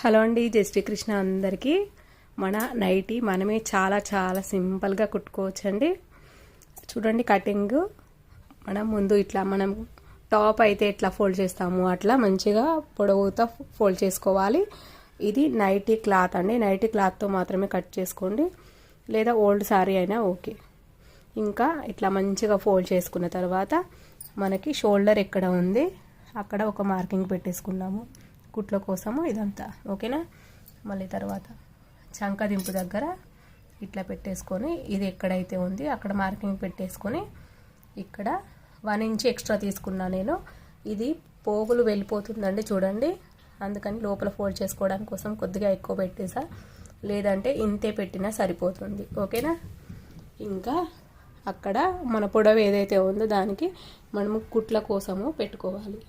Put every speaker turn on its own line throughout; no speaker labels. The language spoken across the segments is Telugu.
హలో అండి జై శ్రీకృష్ణ అందరికీ. మన నైటీ మనమే చాలా చాలా సింపుల్గా కుట్టుకోవచ్చండి. చూడండి కటింగ్. మనం ముందు ఇట్లా మనం టాప్ అయితే ఎట్లా ఫోల్డ్ చేస్తాము అట్లా మంచిగా పొడవుతో ఫోల్డ్ చేసుకోవాలి. ఇది నైటీ క్లాత్ అండి. నైటీ క్లాత్తో మాత్రమే కట్ చేసుకోండి. లేదా ఓల్డ్ శారీ అయినా ఓకే. ఇంకా ఇట్లా మంచిగా ఫోల్డ్ చేసుకున్న తర్వాత మనకి షోల్డర్ ఎక్కడ ఉంది? అక్కడ ఒక మార్కింగ్ పెట్టేసుకున్నాము. కుట్ల కోసము ఇదంతా ఓకేనా? మళ్ళీ తర్వాత చంకదింపు దగ్గర ఇట్లా పెట్టేసుకొని ఇది ఎక్కడైతే ఉంది అక్కడ మార్కింగ్ పెట్టేసుకొని ఇక్కడ వన్ ఇంచ్ ఎక్స్ట్రా తీసుకున్నా నేను. ఇది పోగులు వెళ్ళిపోతుందండి చూడండి. అందుకని లోపల ఫోల్డ్ చేసుకోవడానికి కోసం కొద్దిగా ఎక్కువ పెట్టేసా. లేదంటే ఇంతే పెట్టినా సరిపోతుంది ఓకేనా? ఇంకా అక్కడ మన పొడవు ఏదైతే ఉందో దానికి మనము కుట్ల కోసము పెట్టుకోవాలి.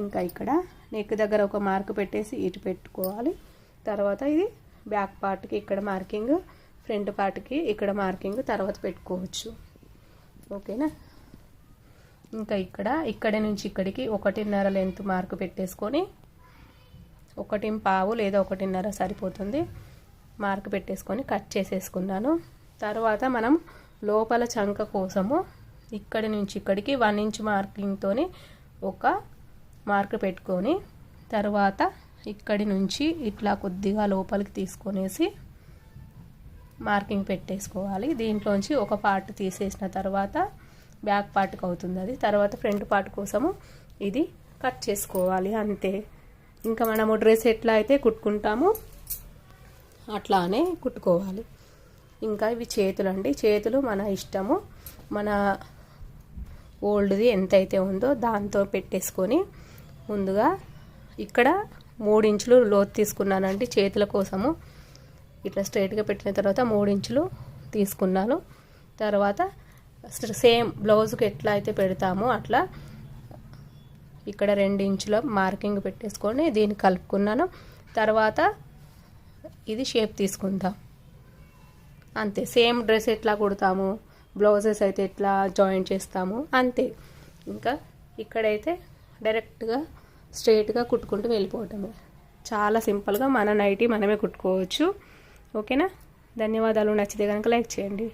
ఇంకా ఇక్కడ నెక్ దగ్గర ఒక మార్క్ పెట్టేసి ఇటు పెట్టుకోవాలి. తర్వాత ఇది బ్యాక్ పార్ట్కి ఇక్కడ మార్కింగ్ ఫ్రంట్ పార్ట్కి ఇక్కడ మార్కింగ్ తర్వాత పెట్టుకోవచ్చు. ఓకేనా? ఇంకా ఇక్కడ ఇక్కడి నుంచి ఇక్కడికి ఒకటిన్నర లెంత్ మార్క్ పెట్టేసుకొని ఒకటి పావు లేదా ఒకటిన్నర సరిపోతుంది. మార్క్ పెట్టేసుకొని కట్ చేసేసుకున్నాను. తర్వాత మనం లోపల చంక కోసము ఇక్కడి నుంచి ఇక్కడికి వన్ ఇంచ్ మార్కింగ్తో ఒక మార్క్ పెట్టుకొని తర్వాత ఇక్కడి నుంచి ఇట్లా కొద్దిగా లోపలికి తీసుకొనేసి మార్కింగ్ పెట్టేసుకోవాలి. దీంట్లోంచి ఒక పార్ట్ తీసేసిన తర్వాత బ్యాక్ పార్ట్కి అవుతుంది అది. తర్వాత ఫ్రంట్ పార్ట్ కోసము ఇది కట్ చేసుకోవాలి. అంతే. ఇంకా మనము డ్రెస్ ఎట్లా అయితే కుట్టుకుంటామో అట్లానే కుట్టుకోవాలి. ఇంకా ఇవి చేతులు అండి చేతులు మన ఇష్టము. మన ఓల్డ్ది ఎంతైతే ఉందో దాంతో పెట్టేసుకొని ముందుగా ఇక్కడ మూడించులు లోతు తీసుకున్నానండి చేతుల కోసము. ఇట్లా స్ట్రైట్గా పెట్టిన తర్వాత మూడించులు తీసుకున్నాను. తర్వాత సేమ్ బ్లౌజ్కి ఎట్లా అయితే పెడతామో అట్లా ఇక్కడ రెండు ఇంచుల మార్కింగ్ పెట్టేసుకొని దీన్ని కలుపుకున్నాను. తర్వాత ఇది షేప్ తీసుకుందాం. అంతే సేమ్ డ్రెస్ ఎట్లా కుడతాము? బ్లౌజెస్ అయితే ఎట్లా జాయిన్ చేస్తాము అంతే. ఇంకా ఇక్కడైతే డైరెక్ట్గా స్ట్రైట్గా కుట్టుకుంటూ వెళ్ళిపోవటమే. చాలా సింపుల్గా మన నైటీ మనమే కుట్టుకోవచ్చు. ఓకేనా? ధన్యవాదాలు. నచ్చితే కనుక లైక్ చేయండి.